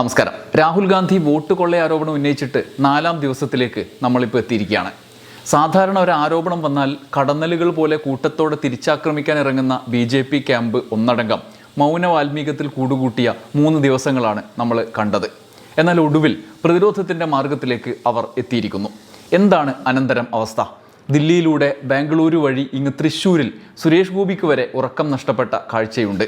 നമസ്കാരം. രാഹുൽ ഗാന്ധി വോട്ട് കൊള്ള ആരോപണം ഉന്നയിച്ചിട്ട് നാലാം ദിവസത്തിലേക്ക് നമ്മളിപ്പോൾ എത്തിയിരിക്കുകയാണ്. സാധാരണ ഒരു ആരോപണം വന്നാൽ കടന്നലുകൾ പോലെ കൂട്ടത്തോടെ തിരിച്ചാക്രമിക്കാൻ ഇറങ്ങുന്ന ബി ജെ പി ക്യാമ്പ് ഒന്നടങ്കം മൗന വാൽമീകത്തിൽ കൂടുകൂട്ടിയ മൂന്ന് ദിവസങ്ങളാണ് നമ്മൾ കണ്ടത്. എന്നാൽ ഒടുവിൽ പ്രതിരോധത്തിന്റെ മാർഗത്തിലേക്ക് അവർ എത്തിയിരിക്കുന്നു. എന്താണ് അനന്തരം അവസ്ഥ? ദില്ലിയിലൂടെ ബാംഗ്ലൂരു വഴി ഇങ്ങ് തൃശ്ശൂരിൽ സുരേഷ് ഗോപിക്ക് വരെ ഉറക്കം നഷ്ടപ്പെട്ട കാഴ്ചയുണ്ട്.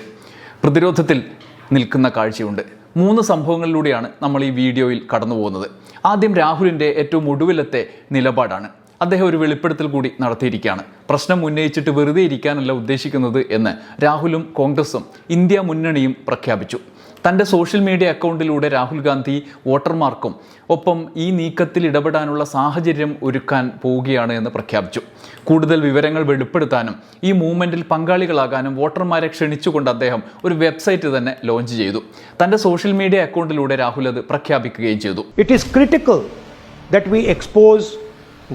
പ്രതിരോധത്തിൽ നിൽക്കുന്ന കാഴ്ചയുണ്ട്. മൂന്ന് സംഭവങ്ങളിലൂടെയാണ് നമ്മൾ ഈ വീഡിയോയിൽ കടന്നു പോകുന്നത്. ആദ്യം രാഹുലിന്റെ ഏറ്റവും ഒടുവിലത്തെ നിലപാടാണ്. അദ്ദേഹം ഒരു വെളിപ്പെടുത്തൽ കൂടി നടത്തിയിരിക്കുകയാണ്. പ്രശ്നം ഉന്നയിച്ചിട്ട് വെറുതെ ഇരിക്കാനല്ല ഉദ്ദേശിക്കുന്നത് എന്ന് രാഹുലും കോൺഗ്രസും ഇന്ത്യ മുന്നണിയും പ്രഖ്യാപിച്ചു. തന്റെ സോഷ്യൽ മീഡിയ അക്കൗണ്ടിലൂടെ രാഹുൽ ഗാന്ധി വോട്ടർമാർക്കും ഒപ്പം ഈ നീക്കത്തിൽ ഇടപെടാനുള്ള സാഹചര്യം ഒരുക്കാൻ പോവുകയാണ് എന്ന് പ്രഖ്യാപിച്ചു. കൂടുതൽ വിവരങ്ങൾ വെളിപ്പെടുത്താനും ഈ മൂവ്മെന്റിൽ പങ്കാളികളാകാനും വോട്ടർമാരെ ക്ഷണിച്ചുകൊണ്ട് അദ്ദേഹം ഒരു വെബ്സൈറ്റ് തന്നെ ലോഞ്ച് ചെയ്തു. തന്റെ സോഷ്യൽ മീഡിയ അക്കൗണ്ടിലൂടെ രാഹുൽ അത് പ്രഖ്യാപിക്കുകയും ചെയ്തു. It is critical that we expose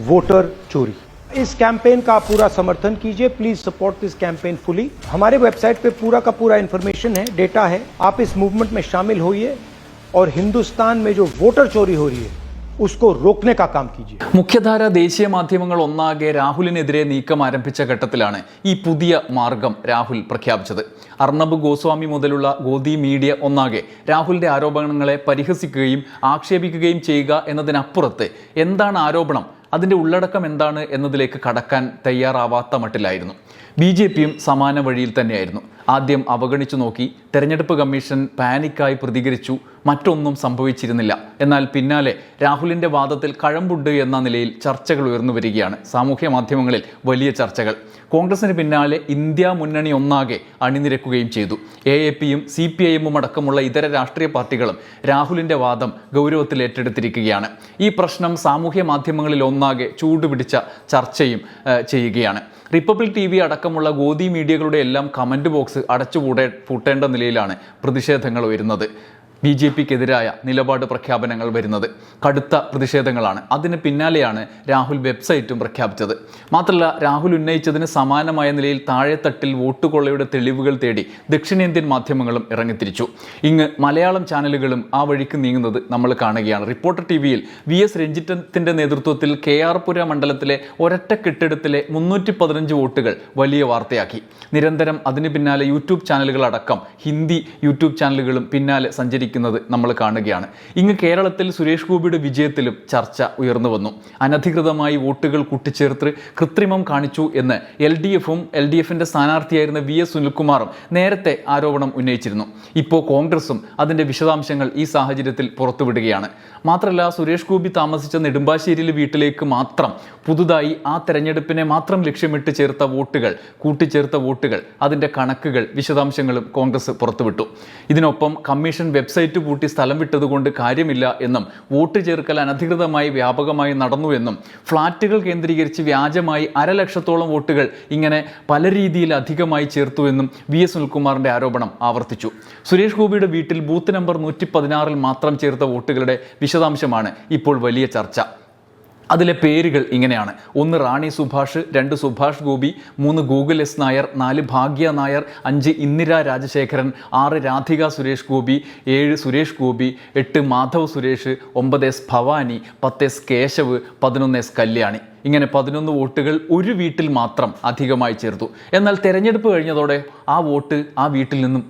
voter ചോരി इस कैंपेन का आप पूरा समर्थन कीजिए please support this campaign fully हमारे वेबसाइट पे पूरा का पूरा इंफॉर्मेशन है डेटा है आप इस मूवमेंट में शामिल होइए और हिंदुस्तान में जो वोटर चोरी हो रही है उसको रोकने का काम कीजिए മുഖ്യധാര ദേശീയ മാധ്യമങ്ങൾ ഒന്നാകെ രാഹുലിനെതിരെ നീക്കം ആരംഭിച്ച ഘട്ടത്തിലാണ് ഈ പുതിയ മാർഗം രാഹുൽ പ്രഖ്യാപിച്ചത് അർണബ് ഗോസ്വാമി മുതലുള്ള ഗോദി മീഡിയ ഒന്നാകെ രാഹുലിന്റെ ആരോപണങ്ങളെ പരിഹസിക്കുകയും ആക്ഷേപിക്കുകയും ചെയ്യുക എന്നതിനപ്പുറത്ത് എന്താണ് ആരോപണം അതിന്റെ ഉള്ളടക്കം എന്താണ് എന്നതിലേക്ക് കടക്കാൻ തയ്യാറാവാത്ത മട്ടിലായിരുന്നു. ബി ജെ പിയും സമാന വഴിയിൽ തന്നെയായിരുന്നു. ആദ്യം അവഗണിച്ചു നോക്കി. തെരഞ്ഞെടുപ്പ് കമ്മീഷൻ പാനിക്കായി പ്രതികരിച്ചു. മറ്റൊന്നും സംഭവിച്ചിരുന്നില്ല. എന്നാൽ പിന്നാലെ രാഹുലിന്റെ വാദത്തിൽ കഴമ്പുണ്ട് എന്ന നിലയിൽ ചർച്ചകൾ ഉയർന്നു വരികയാണ്. സാമൂഹ്യ മാധ്യമങ്ങളിൽ വലിയ ചർച്ചകൾ. കോൺഗ്രസിന് പിന്നാലെ ഇന്ത്യ മുന്നണി ഒന്നാകെ അണിനിരക്കുകയും ചെയ്തു. എ എ പിയും സി പി ഐഎമ്മും അടക്കമുള്ള ഇതര രാഷ്ട്രീയ പാർട്ടികളും രാഹുലിന്റെ വാദം ഗൗരവത്തിൽ ഏറ്റെടുത്തിരിക്കുകയാണ്. ഈ പ്രശ്നം സാമൂഹ്യ മാധ്യമങ്ങളിൽ ഒന്നാകെ ചൂടുപിടിച്ച ചർച്ചയും ചെയ്യുകയാണ്. റിപ്പബ്ലിക് ടി വി അടക്കമുള്ള ഗോദി മീഡിയകളുടെ എല്ലാം കമന്റ് ബോക്സ് അടച്ചുപൂടേ പൂട്ടേണ്ട നിലയിലാണ് പ്രതിഷേധങ്ങൾ വരുന്നത് ബി ജെ പിക്കെതിരായ നിലപാട് പ്രഖ്യാപനങ്ങൾ വരുന്നത് കടുത്ത പ്രതിഷേധങ്ങളാണ്. അതിന് പിന്നാലെയാണ് രാഹുൽ വെബ്സൈറ്റും പ്രഖ്യാപിച്ചത്. മാത്രമല്ല രാഹുൽ ഉന്നയിച്ചതിന് സമാനമായ നിലയിൽ താഴെത്തട്ടിൽ വോട്ടുകൊള്ളയുടെ തെളിവുകൾ തേടി ദക്ഷിണേന്ത്യൻ മാധ്യമങ്ങളും ഇറങ്ങിത്തിരിച്ചു. ഇങ്ങ് മലയാളം ചാനലുകളും ആ വഴിക്ക് നീങ്ങുന്നത് നമ്മൾ കാണുകയാണ്. റിപ്പോർട്ടർ ടി വിയിൽ വി എസ് രഞ്ജിത്തിന്റെ നേതൃത്വത്തിൽ കെ ആർ പുര മണ്ഡലത്തിലെ ഒരൊറ്റ കെട്ടിടത്തിലെ മുന്നൂറ്റി പതിനഞ്ച് വോട്ടുകൾ വലിയ വാർത്തയാക്കി. നിരന്തരം അതിന് പിന്നാലെ യൂട്യൂബ് ചാനലുകളടക്കം ഹിന്ദി യൂട്യൂബ് ചാനലുകളും പിന്നാലെ സഞ്ചരിക്കുന്നത് നമ്മൾ കാണുകയാണ്. ഇങ്ങ് കേരളത്തിൽ സുരേഷ് ഗോപിയുടെ വിജയത്തിലും ചർച്ച ഉയർന്നു വന്നു. അനധികൃതമായി വോട്ടുകൾ കൂട്ടിച്ചേർത്ത് കൃത്രിമം കാണിച്ചു എന്ന് എൽ ഡി എഫും എൽ ഡി എഫിന്റെ സ്ഥാനാർത്ഥിയായിരുന്ന വി എസ് സുനിൽകുമാറും നേരത്തെ ആരോപണം ഉന്നയിച്ചിരുന്നു. ഇപ്പോൾ കോൺഗ്രസും അതിന്റെ വിശദാംശങ്ങൾ ഈ സാഹചര്യത്തിൽ പുറത്തുവിടുകയാണ്. മാത്രമല്ല സുരേഷ് ഗോപി താമസിച്ച നെടുമ്പാശ്ശേരിയിലെ വീട്ടിലേക്ക് മാത്രം പുതുതായി ആ തെരഞ്ഞെടുപ്പിനെ മാത്രം ലക്ഷ്യമിട്ട് ചേർത്ത വോട്ടുകൾ കൂട്ടിച്ചേർത്ത വോട്ടുകൾ അതിന്റെ കണക്കുകൾ വിശദാംശങ്ങളും കോൺഗ്രസ് പുറത്തുവിട്ടു. ഇതിനൊപ്പം കമ്മീഷൻ വെബ്സൈറ്റ് പൂട്ടി സ്ഥലം വിട്ടതുകൊണ്ട് കാര്യമില്ല എന്നും വോട്ട് ചേർക്കൽ അനധികൃതമായി വ്യാപകമായി നടന്നു എന്നും ഫ്ളാറ്റുകൾ കേന്ദ്രീകരിച്ച് വ്യാജമായി അരലക്ഷത്തോളം വോട്ടുകൾ ഇങ്ങനെ പല രീതിയിൽ അധികമായി ചേർത്തു എന്നും വി എസ് സുനിൽകുമാറിന്റെ ആരോപണം ആവർത്തിച്ചു. സുരേഷ് ഗോപിയുടെ വീട്ടിൽ ബൂത്ത് നമ്പർ നൂറ്റി പതിനാറിൽ മാത്രം ചേർത്ത വോട്ടുകളുടെ വിശദാംശമാണ് ഇപ്പോൾ വലിയ ചർച്ച. അതിലെ പേരുകൾ ഇങ്ങനെയാണ്. ഒന്ന് റാണി സുഭാഷ് രണ്ട് സുഭാഷ് ഗോപി മൂന്ന് ഗൂഗിൾ എസ് നായർ നാല് ഭാഗ്യ നായർ അഞ്ച് ഇന്ദിര രാജശേഖരൻ ആറ് രാധിക സുരേഷ് ഗോപി ഏഴ് സുരേഷ് ഗോപി എട്ട് മാധവ് സുരേഷ് ഒമ്പത് എസ് ഭവാനി പത്ത് എസ് കേശവ് പതിനൊന്ന് എസ് കല്യാണി. ഇങ്ങനെ പതിനൊന്ന് വോട്ടുകൾ ഒരു വീട്ടിൽ മാത്രം അധികമായി ചേർത്തു. എന്നാൽ തെരഞ്ഞെടുപ്പ് കഴിഞ്ഞതോടെ ആ വോട്ട് ആ വീട്ടിൽ നിന്നും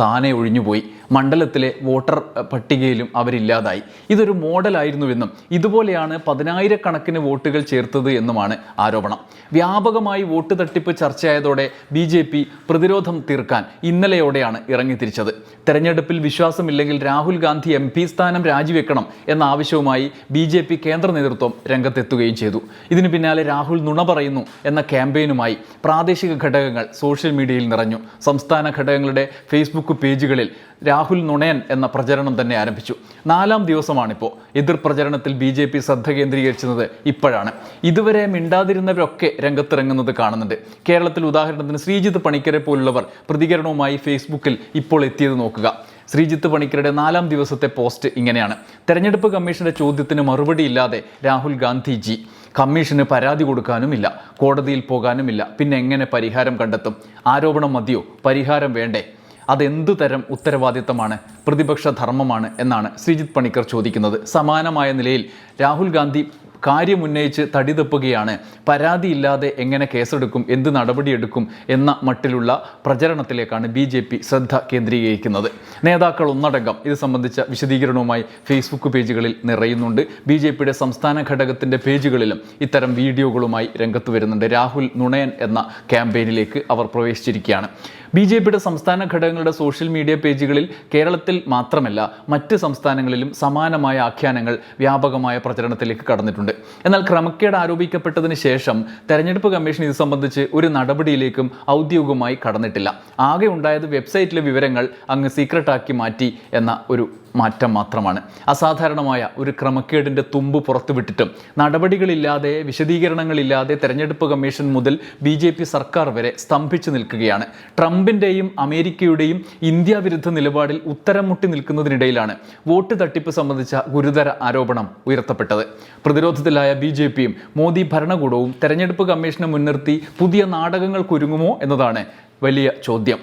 താനെ ഒഴിഞ്ഞുപോയി. മണ്ഡലത്തിലെ വോട്ടർ പട്ടികയിലും അവരില്ലാതായി. ഇതൊരു മോഡലായിരുന്നുവെന്നും ഇതുപോലെയാണ് പതിനായിരക്കണക്കിന് വോട്ടുകൾ ചേർത്തത് എന്നുമാണ് ആരോപണം. വ്യാപകമായി വോട്ട് തട്ടിപ്പ് ചർച്ചയായതോടെ ബി ജെ പി പ്രതിരോധം തീർക്കാൻ ഇന്നലെയോടെയാണ് ഇറങ്ങിത്തിരിച്ചത്. തെരഞ്ഞെടുപ്പിൽ വിശ്വാസമില്ലെങ്കിൽ രാഹുൽ ഗാന്ധി എം പി സ്ഥാനം രാജിവെക്കണം എന്ന ആവശ്യവുമായി ബി ജെ പി കേന്ദ്ര നേതൃത്വം രംഗത്തെത്തുകയും ചെയ്തു. ഇതിനു പിന്നാലെ രാഹുൽ നുണ പറയുന്നു എന്ന ക്യാമ്പയിനുമായി പ്രാദേശിക ഘടകങ്ങൾ സോഷ്യൽ മീഡിയയിൽ നിറഞ്ഞു. സംസ്ഥാന ഘടകങ്ങളുടെ ഫേസ്ബുക്ക് പേജുകളിൽ രാഹുൽ നുണയൻ എന്ന പ്രചരണം തന്നെ ആരംഭിച്ചു. നാലാം ദിവസമാണിപ്പോൾ എതിർ പ്രചരണത്തിൽ ബി ജെ പി ശ്രദ്ധ കേന്ദ്രീകരിക്കുന്നത് ഇപ്പോഴാണ്. ഇതുവരെ മിണ്ടാതിരുന്നവരൊക്കെ രംഗത്തിറങ്ങുന്നത് കാണുന്നുണ്ട്. കേരളത്തിൽ ഉദാഹരണത്തിന് ശ്രീജിത്ത് പണിക്കരെ പോലുള്ളവർ പ്രതികരണവുമായി ഫേസ്ബുക്കിൽ ഇപ്പോൾ എത്തിയത് നോക്കുക. ശ്രീജിത്ത് പണിക്കരുടെ നാലാം ദിവസത്തെ പോസ്റ്റ് ഇങ്ങനെയാണ്. തെരഞ്ഞെടുപ്പ് കമ്മീഷന്റെ ചോദ്യത്തിന് മറുപടിയില്ലാതെ രാഹുൽ ഗാന്ധിജി. കമ്മീഷന് പരാതി കൊടുക്കാനുമില്ല. കോടതിയിൽ പോകാനുമില്ല. പിന്നെ എങ്ങനെ പരിഹാരം കണ്ടെത്തും? ആരോപണം മതിയോ? പരിഹാരം വേണ്ടേ? അതെന്തു തരം ഉത്തരവാദിത്തമാണ് പ്രതിപക്ഷ ധർമ്മമാണ് എന്നാണ് ശ്രീജിത്ത് പണിക്കർ ചോദിക്കുന്നത്. സമാനമായ നിലയിൽ രാഹുൽ ഗാന്ധി കാര്യമുന്നയിച്ച് തടിതപ്പുകയാണ് പരാതിയില്ലാതെ എങ്ങനെ കേസെടുക്കും എന്ത് നടപടിയെടുക്കും എന്ന മട്ടിലുള്ള പ്രചരണത്തിലേക്കാണ് ബി ജെ പി ശ്രദ്ധ കേന്ദ്രീകരിക്കുന്നത്. നേതാക്കൾ ഒന്നടങ്കം ഇത് സംബന്ധിച്ച വിശദീകരണവുമായി ഫേസ്ബുക്ക് പേജുകളിൽ നിറയുന്നുണ്ട്. ബി ജെ പിയുടെ സംസ്ഥാന ഘടകത്തിന്റെ പേജുകളിലും ഇത്തരം വീഡിയോകളുമായി രംഗത്ത് വരുന്നുണ്ട്. രാഹുൽ നുണയൻ എന്ന ക്യാമ്പയിനിലേക്ക് അവർ പ്രവേശിച്ചിരിക്കുകയാണ്. ബി ജെ പിയുടെ സംസ്ഥാന ഘടകങ്ങളുടെ സോഷ്യൽ മീഡിയ പേജുകളിൽ കേരളത്തിൽ മാത്രമല്ല മറ്റ് സംസ്ഥാനങ്ങളിലും സമാനമായ ആഖ്യാനങ്ങൾ വ്യാപകമായ പ്രചരണത്തിലേക്ക് കടന്നിട്ടുണ്ട്. എന്നാൽ ക്രമക്കേട് ആരോപിക്കപ്പെട്ടതിന് ശേഷം തെരഞ്ഞെടുപ്പ് കമ്മീഷൻ ഇത് സംബന്ധിച്ച് ഒരു നടപടിയിലേക്കും ഔദ്യോഗികമായി കടന്നിട്ടില്ല. ആകെ ഉണ്ടായത് വെബ്സൈറ്റിലെ വിവരങ്ങൾ അങ്ങ് സീക്രട്ടാക്കി മാറ്റി എന്ന ഒരു മാറ്റം മാത്രമാണ്. അസാധാരണമായ ഒരു ക്രമക്കേടിന്റെ തുമ്പ് പുറത്തുവിട്ടിട്ടും നടപടികളില്ലാതെ വിശദീകരണങ്ങളില്ലാതെ തെരഞ്ഞെടുപ്പ് കമ്മീഷൻ മുതൽ ബി ജെ പി സർക്കാർ വരെ സ്തംഭിച്ചു നിൽക്കുകയാണ്. ട്രംപിന്റെയും അമേരിക്കയുടെയും ഇന്ത്യ വിരുദ്ധ നിലപാടിൽ ഉത്തരം മുട്ടി നിൽക്കുന്നതിനിടയിലാണ് വോട്ട് തട്ടിപ്പ് സംബന്ധിച്ച ഗുരുതര ആരോപണം ഉയർത്തപ്പെട്ടത്. പ്രതിരോധത്തിലായ ബി ജെ പിയും മോദി ഭരണകൂടവും തെരഞ്ഞെടുപ്പ് കമ്മീഷനെ മുൻനിർത്തി പുതിയ നാടകങ്ങൾക്കൊരുങ്ങുമോ എന്നതാണ് വലിയ ചോദ്യം.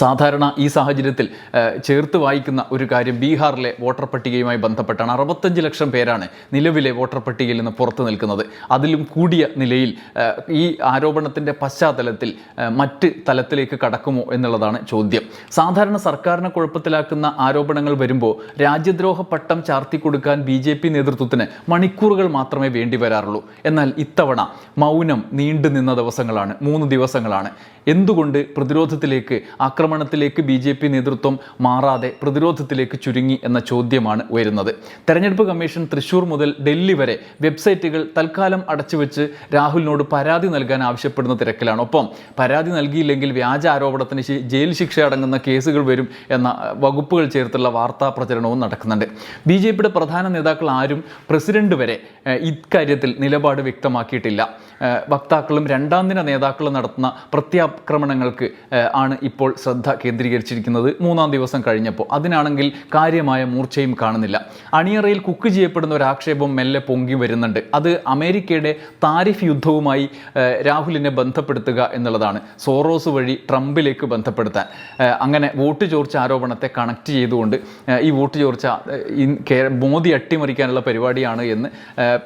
സാധാരണ ഈ സാഹചര്യത്തിൽ ചേർത്ത് വായിക്കുന്ന ഒരു കാര്യം ബീഹാറിലെ വോട്ടർ പട്ടികയുമായി ബന്ധപ്പെട്ടാണ്. അറുപത്തഞ്ച് ലക്ഷം പേരാണ് നിലവിലെ വോട്ടർ പട്ടികയിൽ നിന്ന് പുറത്തു നിൽക്കുന്നത്. അതിലും കൂടിയ നിലയിൽ ഈ ആരോപണത്തിന്റെ പശ്ചാത്തലത്തിൽ മറ്റ് തലത്തിലേക്ക് കടക്കുമോ എന്നുള്ളതാണ് ചോദ്യം. സാധാരണ സർക്കാരിനെ കുഴപ്പത്തിലാക്കുന്ന ആരോപണങ്ങൾ വരുമ്പോൾ രാജ്യദ്രോഹ പട്ടം ചാർത്തി കൊടുക്കാൻ ബി ജെ പി നേതൃത്വത്തിന് മണിക്കൂറുകൾ മാത്രമേ വേണ്ടി വരാറുള്ളൂ. എന്നാൽ ഇത്തവണ മൗനം നീണ്ടു നിന്ന ദിവസങ്ങളാണ് മൂന്ന് ദിവസങ്ങളാണ്. എന്തുകൊണ്ട് പ്രതിരോധത്തിലേക്ക് ആക്രമണത്തിലേക്ക് ബി ജെ പി നേതൃത്വം മാറാതെ പ്രതിരോധത്തിലേക്ക് ചുരുങ്ങി എന്ന ചോദ്യമാണ് ഉയരുന്നത്. തെരഞ്ഞെടുപ്പ് കമ്മീഷൻ തൃശൂർ മുതൽ ഡൽഹി വരെ വെബ്സൈറ്റുകൾ തൽക്കാലം അടച്ചുവെച്ച് രാഹുലിനോട് പരാതി നൽകാൻ ആവശ്യപ്പെടുന്ന തിരക്കിലാണ്. ഒപ്പം പരാതി നൽകിയില്ലെങ്കിൽ വ്യാജ ആരോപണത്തിന് ജയിൽ ശിക്ഷ അടങ്ങുന്ന കേസുകൾ വരും എന്ന വകുപ്പുകൾ ചേർത്തുള്ള വാർത്താ പ്രചരണവും നടക്കുന്നുണ്ട്. ബി ജെ പിയുടെ പ്രധാന നേതാക്കൾ ആരും പ്രസിഡന്റ് വരെ ഇക്കാര്യത്തിൽ നിലപാട് വ്യക്തമാക്കിയിട്ടില്ല. വക്താക്കളും രണ്ടാം ദിന നേതാക്കളും നടത്തുന്ന പ്രത്യാക്രമണങ്ങൾക്ക് ആണ് ഇപ്പോൾ ശ്രദ്ധ കേന്ദ്രീകരിച്ചിരിക്കുന്നത് മൂന്നാം ദിവസം കഴിഞ്ഞപ്പോൾ. അതിനാണെങ്കിൽ കാര്യമായ മൂർച്ചയും കാണുന്നില്ല. അണിയറയിൽ കുക്ക് ചെയ്യപ്പെടുന്ന ഒരു ആക്ഷേപം മെല്ലെ പൊങ്ങി വരുന്നുണ്ട്. അത് അമേരിക്കയുടെ താരിഫ് യുദ്ധവുമായി രാഹുലിനെ ബന്ധപ്പെടുത്തുക എന്നുള്ളതാണ്. സോറോസ് വഴി ട്രംപിലേക്ക് ബന്ധപ്പെടുത്താൻ. അങ്ങനെ വോട്ട് ചോർച്ച ആരോപണത്തെ കണക്ട് ചെയ്തുകൊണ്ട് ഈ വോട്ട് ചോർച്ച മോദി അട്ടിമറിക്കാനുള്ള പരിപാടിയാണ് എന്ന്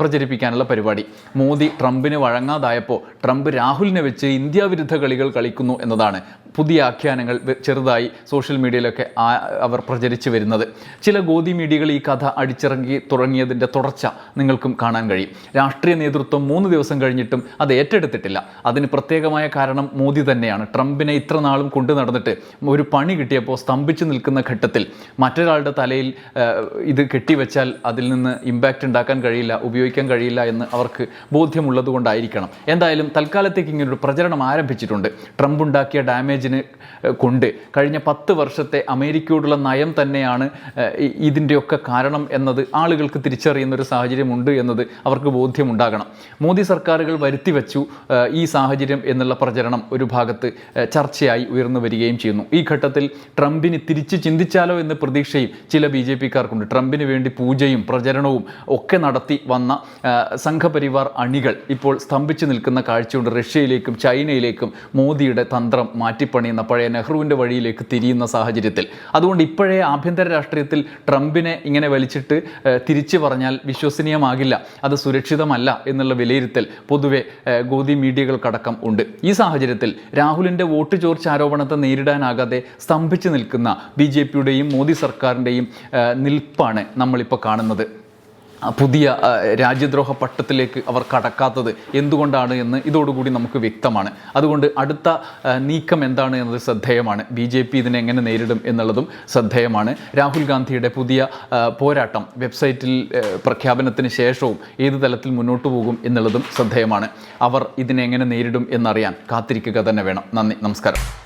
പ്രചരിപ്പിക്കാനുള്ള പരിപാടി. മോദി ട്രംപിന് വഴങ്ങാതായപ്പോൾ ട്രംപ് രാഹുലിനെ വെച്ച് ഇന്ത്യ വിരുദ്ധ കളികൾ കളിക്കുന്നു എന്നതാണ് പുതിയ ആഖ്യാനങ്ങൾ ചെറുതായി സോഷ്യൽ മീഡിയയിലൊക്കെ അവർ പ്രചരിച്ചു വരുന്നത്. ചില ഗോതി മീഡിയകൾ ഈ കഥ അടിച്ചിറങ്ങി തുടങ്ങിയതിന്റെ തുടർച്ച നിങ്ങൾക്കും കാണാൻ കഴിയും. രാഷ്ട്രീയ നേതൃത്വം മൂന്ന് ദിവസം കഴിഞ്ഞിട്ടും അത് ഏറ്റെടുത്തിട്ടില്ല. അതിന് പ്രത്യേകമായ കാരണം മോദി തന്നെയാണ്. ട്രംപിനെ ഇത്ര നാളും കൊണ്ടു നടന്നിട്ട് ഒരു പണി കിട്ടിയപ്പോൾ സ്തംഭിച്ചു നിൽക്കുന്ന ഘട്ടത്തിൽ മറ്റൊരാളുടെ തലയിൽ ഇത് കെട്ടിവെച്ചാൽ അതിൽ നിന്ന് ഇമ്പാക്റ്റ് ഉണ്ടാക്കാൻ കഴിയില്ല ഉപയോഗിക്കാൻ കഴിയില്ല എന്ന് അവർക്ക് ബോധ്യമുള്ളത് കൊണ്ടായിരിക്കണം എന്തായാലും തൽക്കാലത്തേക്ക് ഇങ്ങനൊരു പ്രചരണം ആരംഭിച്ചിട്ടുണ്ട്. ട്രംപ് ഉണ്ടാക്കിയ ഡാമേജിന് ഏഹ്, കൊണ്ട് കഴിഞ്ഞ പത്ത് വർഷത്തെ അമേരിക്കയോടുള്ള നയം തന്നെയാണ് ഇതിന്റെയൊക്കെ കാരണം എന്നത് ആളുകൾക്ക് തിരിച്ചറിയുന്ന ഒരു സാഹചര്യമുണ്ട് എന്നത് അവർക്ക് ബോധ്യമുണ്ടാകണം. മോദി സർക്കാരുകൾ വരുത്തി വെച്ചു ഈ സാഹചര്യം എന്നുള്ള പ്രചരണം ഒരു ഭാഗത്ത് ചർച്ചയായി ഉയർന്നു വരികയും ചെയ്യുന്നു. ഈ ഘട്ടത്തിൽ ട്രംപിന് തിരിച്ച് ചിന്തിച്ചാലോ എന്ന് പ്രതീക്ഷയും ചില ബി ജെ പിക്കാർക്കുണ്ട്. ട്രംപിന് വേണ്ടി പൂജയും പ്രചരണവും ഒക്കെ നടത്തി വന്ന സംഘപരിവാർ അണികൾ ഇപ്പോൾ സ്തംഭിച്ചു നിൽക്കുന്ന കാഴ്ചയുണ്ട്. റഷ്യയിലേക്കും ചൈനയിലേക്കും മോദിയുടെ തന്ത്രം മാറ്റിപ്പണിയുന്ന പഴയ നെഹ്റുവിന്റെ വഴിയിലേക്ക് തിരിയുന്ന സാഹചര്യത്തിൽ. അതുകൊണ്ട് ഇപ്പോഴേ ആഭ്യന്തര രാഷ്ട്രീയത്തിൽ ട്രംപിനെ ഇങ്ങനെ വലിച്ചിട്ട് തിരിച്ചു പറഞ്ഞാൽ വിശ്വസനീയമാകില്ല. അത് സുരക്ഷിതമല്ല എന്നുള്ള വിലയിരുത്തൽ പൊതുവെ ഗോതി മീഡിയകൾക്കടക്കം ഉണ്ട്. ഈ സാഹചര്യത്തിൽ രാഹുലിന്റെ വോട്ട് ചോർച്ച ആരോപണത്തെ നേരിടാനാകാതെ സ്തംഭിച്ചു നിൽക്കുന്ന ബി ജെ പിയുടെയും മോദി സർക്കാരിന്റെയും നിൽപ്പാണ് നമ്മളിപ്പോൾ കാണുന്നത്. പുതിയ രാജ്യദ്രോഹ പട്ടത്തിലേക്ക് അവർ കടക്കാത്തത് എന്തുകൊണ്ടാണ് എന്ന് ഇതോടുകൂടി നമുക്ക് വ്യക്തമാണ്. അതുകൊണ്ട് അടുത്ത നീക്കം എന്താണ് എന്നത് ശ്രദ്ധേയമാണ്. ബി ജെ പി ഇതിനെ എങ്ങനെ നേരിടും എന്നുള്ളതും ശ്രദ്ധേയമാണ്. രാഹുൽ ഗാന്ധിയുടെ പുതിയ പോരാട്ടം വെബ്സൈറ്റിൽ പ്രഖ്യാപനത്തിന് ശേഷവും ഏത് തലത്തിൽ മുന്നോട്ട് പോകും എന്നുള്ളതും ശ്രദ്ധേയമാണ്. അവർ ഇതിനെ എങ്ങനെ നേരിടും എന്നറിയാൻ കാത്തിരിക്കുക തന്നെ വേണം. നന്ദി. നമസ്കാരം.